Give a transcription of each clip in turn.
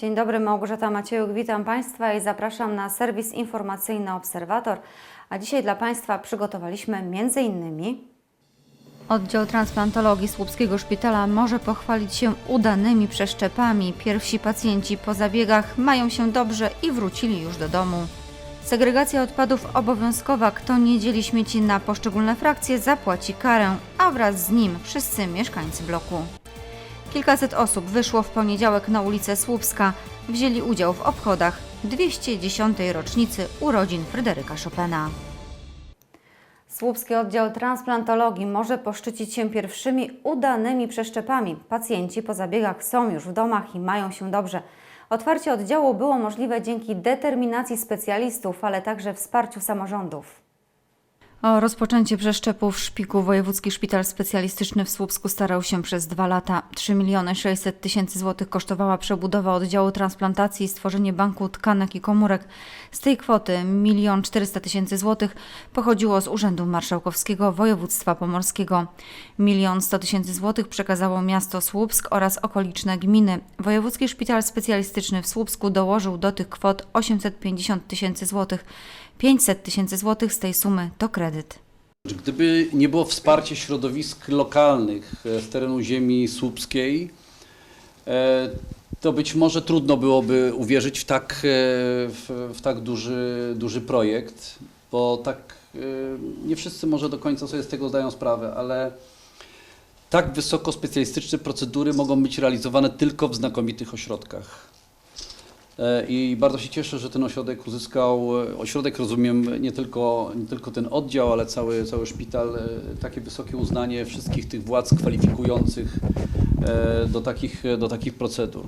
Dzień dobry, Małgorzata Maciejuk, witam Państwa i zapraszam na serwis informacyjny Obserwator. A dzisiaj dla Państwa przygotowaliśmy m.in. Oddział transplantologii Słupskiego Szpitala może pochwalić się udanymi przeszczepami. Pierwsi pacjenci po zabiegach mają się dobrze i wrócili już do domu. Segregacja odpadów obowiązkowa. Kto nie dzieli śmieci na poszczególne frakcje, zapłaci karę, a wraz z nim wszyscy mieszkańcy bloku. Kilkaset osób wyszło w poniedziałek na ulicę Słupska. Wzięli udział w obchodach 210. rocznicy urodzin Fryderyka Chopina. Słupski oddział transplantologii może poszczycić się pierwszymi udanymi przeszczepami. Pacjenci po zabiegach są już w domach i mają się dobrze. Otwarcie oddziału było możliwe dzięki determinacji specjalistów, ale także wsparciu samorządów. O rozpoczęcie przeszczepów w szpiku Wojewódzki Szpital Specjalistyczny w Słupsku starał się przez dwa lata. 3 miliony 600 tysięcy złotych kosztowała przebudowa oddziału transplantacji i stworzenie banku tkanek i komórek. Z tej kwoty 1 400 tysięcy złotych pochodziło z Urzędu Marszałkowskiego Województwa Pomorskiego. 1 100 tysięcy złotych przekazało miasto Słupsk oraz okoliczne gminy. Wojewódzki Szpital Specjalistyczny w Słupsku dołożył do tych kwot 850 tysięcy złotych. 500 tysięcy złotych z tej sumy to kredyt. Gdyby nie było wsparcia środowisk lokalnych e, z terenu ziemi słupskiej, e, to być może trudno byłoby uwierzyć w tak, e, w, w tak duży, duży projekt, bo tak nie wszyscy może do końca sobie z tego zdają sprawę, ale tak wysoko specjalistyczne procedury mogą być realizowane tylko w znakomitych ośrodkach. E, I bardzo się cieszę, że ten ośrodek uzyskał, e, ośrodek rozumiem nie tylko, nie tylko ten oddział, ale cały, cały szpital, e, takie wysokie uznanie wszystkich tych władz kwalifikujących do takich, do takich procedur.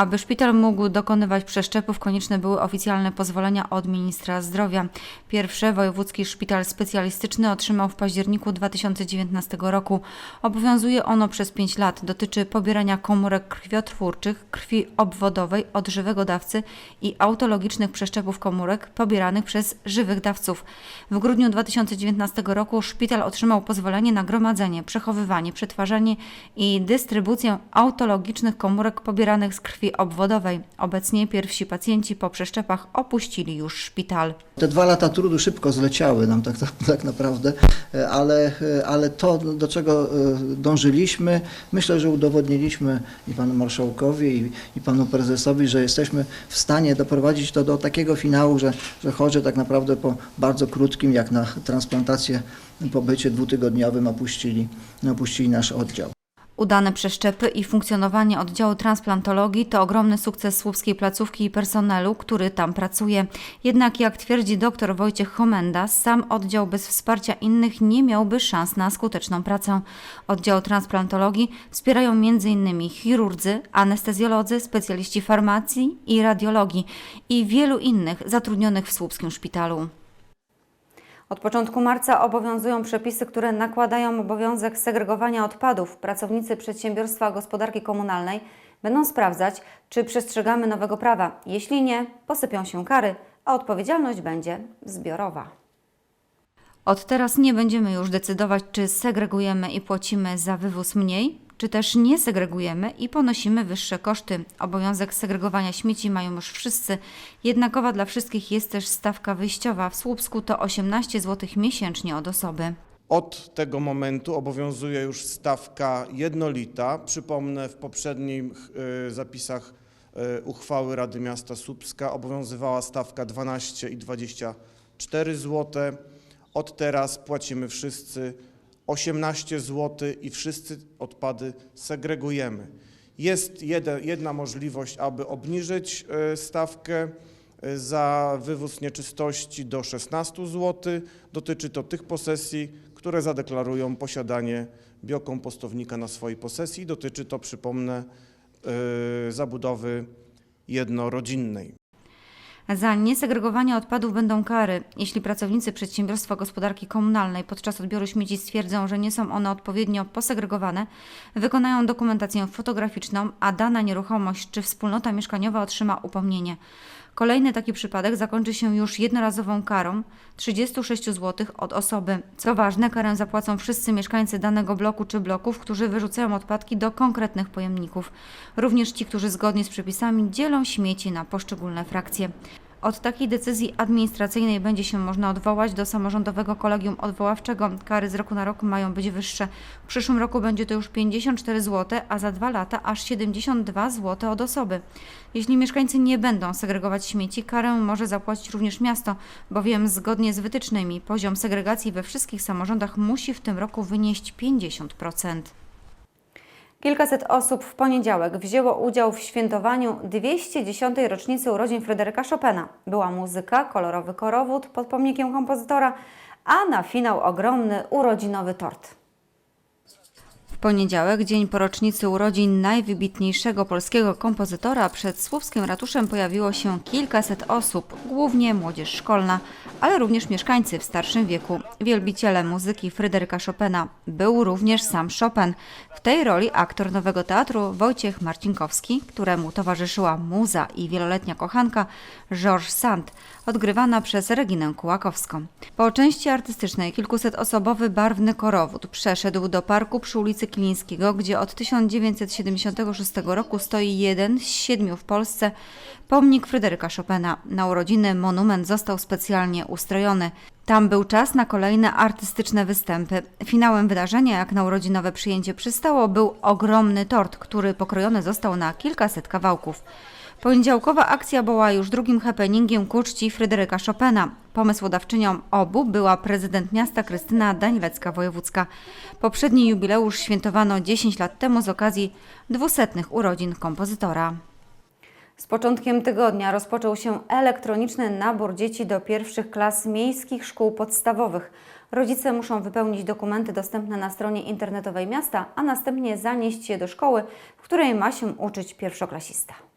Aby szpital mógł dokonywać przeszczepów, konieczne były oficjalne pozwolenia od ministra zdrowia. Pierwsze Wojewódzki Szpital Specjalistyczny otrzymał w październiku 2019 roku. Obowiązuje ono przez 5 lat. Dotyczy pobierania komórek krwiotwórczych, krwi obwodowej od żywego dawcy i autologicznych przeszczepów komórek pobieranych przez żywych dawców. W grudniu 2019 roku szpital otrzymał pozwolenie na gromadzenie, przechowywanie, przetwarzanie i dystrybucję autologicznych komórek pobieranych z krwi obwodowej. Obecnie pierwsi pacjenci po przeszczepach opuścili już szpital. Te dwa lata trudu szybko zleciały nam tak, tak, tak naprawdę, e, ale, e, ale to, do czego e, dążyliśmy, myślę, że udowodniliśmy i panu marszałkowi, i, i panu prezesowi, że jesteśmy w stanie doprowadzić to do takiego finału, że, że chorzy tak naprawdę po bardzo krótkim, jak na transplantację, pobycie dwutygodniowym opuścili, opuścili nasz oddział. Udane przeszczepy i funkcjonowanie oddziału transplantologii to ogromny sukces słupskiej placówki i personelu, który tam pracuje. Jednak jak twierdzi dr Wojciech Homenda, sam oddział bez wsparcia innych nie miałby szans na skuteczną pracę. Oddział transplantologii wspierają m.in. chirurdzy, anestezjolodzy, specjaliści farmacji i radiologii i wielu innych zatrudnionych w słupskim szpitalu. Od początku marca obowiązują przepisy, które nakładają obowiązek segregowania odpadów. Pracownicy Przedsiębiorstwa Gospodarki Komunalnej będą sprawdzać, czy przestrzegamy nowego prawa. Jeśli nie, posypią się kary, a odpowiedzialność będzie zbiorowa. Od teraz nie będziemy już decydować, czy segregujemy i płacimy za wywóz mniej, czy też nie segregujemy i ponosimy wyższe koszty. Obowiązek segregowania śmieci mają już wszyscy. Jednakowa dla wszystkich jest też stawka wyjściowa. W Słupsku to 18 zł miesięcznie od osoby. Od tego momentu obowiązuje już stawka jednolita. Przypomnę, w poprzednich y, zapisach y, uchwały Rady Miasta Słupska obowiązywała stawka 12 i 24 zł. Od teraz płacimy wszyscy 18 zł i wszyscy odpady segregujemy. Jest jedna możliwość, aby obniżyć y, stawkę y, za wywóz nieczystości do 16 zł. Dotyczy to tych posesji, które zadeklarują posiadanie biokompostownika na swojej posesji. Dotyczy to, przypomnę, y, zabudowy jednorodzinnej. Za niesegregowanie odpadów będą kary. Jeśli pracownicy przedsiębiorstwa gospodarki komunalnej podczas odbioru śmieci stwierdzą, że nie są one odpowiednio posegregowane, wykonają dokumentację fotograficzną, a dana nieruchomość czy wspólnota mieszkaniowa otrzyma upomnienie. Kolejny taki przypadek zakończy się już jednorazową karą 36 zł od osoby. Co ważne, karę zapłacą wszyscy mieszkańcy danego bloku czy bloków, którzy wyrzucają odpadki do konkretnych pojemników. Również ci, którzy zgodnie z przepisami dzielą śmieci na poszczególne frakcje. Od takiej decyzji administracyjnej będzie się można odwołać do samorządowego kolegium odwoławczego. Kary z roku na rok mają być wyższe. W przyszłym roku będzie to już 54 zł, a za dwa lata aż 72 zł od osoby. Jeśli mieszkańcy nie będą segregować śmieci, karę może zapłacić również miasto, bowiem zgodnie z wytycznymi poziom segregacji we wszystkich samorządach musi w tym roku wynieść 50%. Kilkaset osób w poniedziałek wzięło udział w świętowaniu 210. rocznicy urodzin Fryderyka Chopina. Była muzyka, kolorowy korowód pod pomnikiem kompozytora, a na finał ogromny urodzinowy tort. Poniedziałek, dzień po rocznicy urodzin najwybitniejszego polskiego kompozytora, przed Słowskim Ratuszem pojawiło się kilkaset osób, głównie młodzież szkolna, ale również mieszkańcy w starszym wieku. Wielbiciele muzyki Fryderyka Chopina był również sam Chopin. W tej roli aktor Nowego Teatru Wojciech Marcinkowski, któremu towarzyszyła muza i wieloletnia kochanka Georges Sand, odgrywana przez Reginę Kułakowską. Po części artystycznej kilkusetosobowy barwny korowód przeszedł do parku przy ulicy Kilińskiego, gdzie od 1976 roku stoi jeden z siedmiu w Polsce pomnik Fryderyka Chopina. Na urodziny monument został specjalnie ustrojony. Tam był czas na kolejne artystyczne występy. Finałem wydarzenia, jak na urodzinowe przyjęcie przystało, był ogromny tort, który pokrojony został na kilkaset kawałków. Poniedziałkowa akcja była już drugim happeningiem ku czci Fryderyka Chopina. Pomysłodawczynią obu była prezydent miasta Krystyna Danilecka-Wojewódzka. Poprzedni jubileusz świętowano 10 lat temu z okazji dwusetnych urodzin kompozytora. Z początkiem tygodnia rozpoczął się elektroniczny nabór dzieci do pierwszych klas miejskich szkół podstawowych. Rodzice muszą wypełnić dokumenty dostępne na stronie internetowej miasta, a następnie zanieść je do szkoły, w której ma się uczyć pierwszoklasista.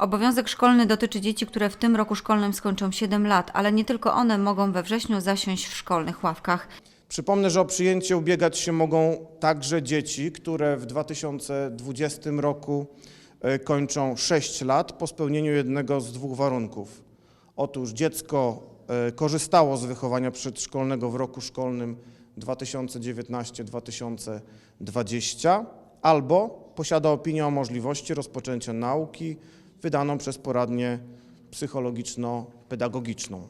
Obowiązek szkolny dotyczy dzieci, które w tym roku szkolnym skończą 7 lat, ale nie tylko one mogą we wrześniu zasiąść w szkolnych ławkach. Przypomnę, że o przyjęcie ubiegać się mogą także dzieci, które w 2020 roku e, kończą 6 lat po spełnieniu jednego z dwóch warunków. Otóż dziecko e, korzystało z wychowania przedszkolnego w roku szkolnym 2019-2020 albo posiada opinię o możliwości rozpoczęcia nauki wydaną przez poradnię psychologiczno-pedagogiczną.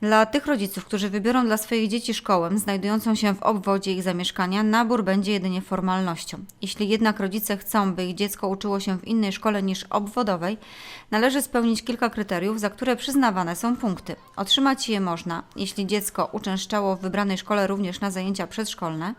Dla tych rodziców, którzy wybiorą dla swoich dzieci szkołę znajdującą się w obwodzie ich zamieszkania, nabór będzie jedynie formalnością. Jeśli jednak rodzice chcą, by ich dziecko uczyło się w innej szkole niż obwodowej, należy spełnić kilka kryteriów, za które przyznawane są punkty. Otrzymać je można, jeśli dziecko uczęszczało w wybranej szkole również na zajęcia przedszkolne,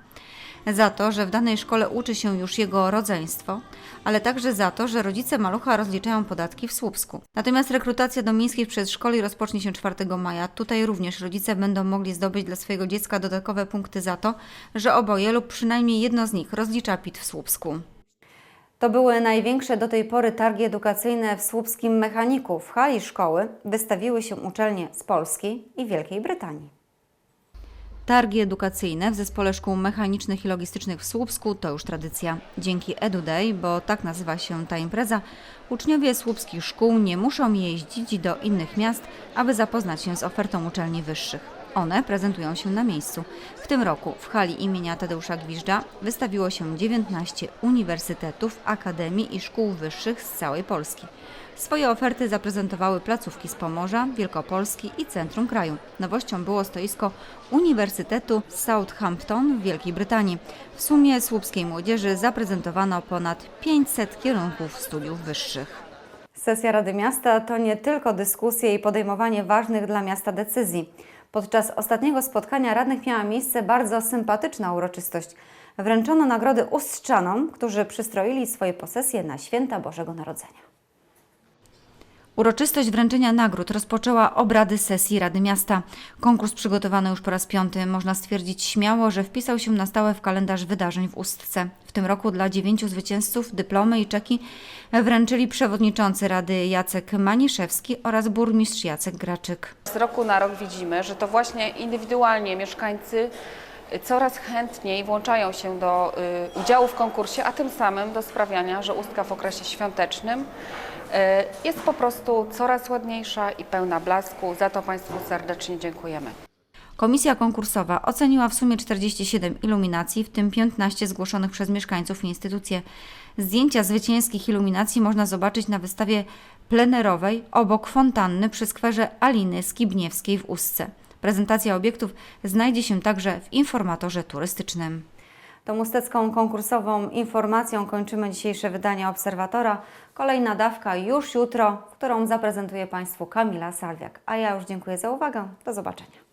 za to, że w danej szkole uczy się już jego rodzeństwo, ale także za to, że rodzice malucha rozliczają podatki w Słupsku. Natomiast rekrutacja do miejskich przedszkoli rozpocznie się 4 maja. Tutaj również rodzice będą mogli zdobyć dla swojego dziecka dodatkowe punkty za to, że oboje lub przynajmniej jedno z nich rozlicza PIT w Słupsku. To były największe do tej pory targi edukacyjne w słupskim mechaniku. W hali szkoły wystawiły się uczelnie z Polski i Wielkiej Brytanii. Targi edukacyjne w Zespole Szkół Mechanicznych i Logistycznych w Słupsku to już tradycja. Dzięki EduDay, bo tak nazywa się ta impreza, uczniowie słupskich szkół nie muszą jeździć do innych miast, aby zapoznać się z ofertą uczelni wyższych. One prezentują się na miejscu. W tym roku w hali imienia Tadeusza Gwiżdża wystawiło się 19 uniwersytetów, akademii i szkół wyższych z całej Polski. Swoje oferty zaprezentowały placówki z Pomorza, Wielkopolski i centrum kraju. Nowością było stoisko Uniwersytetu Southampton w Wielkiej Brytanii. W sumie słupskiej młodzieży zaprezentowano ponad 500 kierunków studiów wyższych. Sesja Rady Miasta to nie tylko dyskusje i podejmowanie ważnych dla miasta decyzji. Podczas ostatniego spotkania radnych miała miejsce bardzo sympatyczna uroczystość. Wręczono nagrody ustrzanom, którzy przystroili swoje posesje na święta Bożego Narodzenia. Uroczystość wręczenia nagród rozpoczęła obrady sesji Rady Miasta. Konkurs przygotowany już po raz piąty. Można stwierdzić śmiało, że wpisał się na stałe w kalendarz wydarzeń w Ustce. W tym roku dla dziewięciu zwycięzców dyplomy i czeki wręczyli przewodniczący Rady Jacek Maniszewski oraz burmistrz Jacek Graczyk. Z roku na rok widzimy, że to właśnie indywidualnie mieszkańcy coraz chętniej włączają się do y, udziału w konkursie, a tym samym do sprawiania, że Ustka w okresie świątecznym e, jest po prostu coraz ładniejsza i pełna blasku. Za to Państwu serdecznie dziękujemy. Komisja konkursowa oceniła w sumie 47 iluminacji, w tym 15 zgłoszonych przez mieszkańców i instytucje. Zdjęcia zwycięskich iluminacji można zobaczyć na wystawie plenerowej obok fontanny przy skwerze Aliny Skibniewskiej w Ustce. Prezentacja obiektów znajdzie się także w informatorze turystycznym. Tą ustecką konkursową informacją kończymy dzisiejsze wydanie Obserwatora. Kolejna dawka już jutro, którą zaprezentuje Państwu Kamila Salwiak. A ja już dziękuję za uwagę. Do zobaczenia.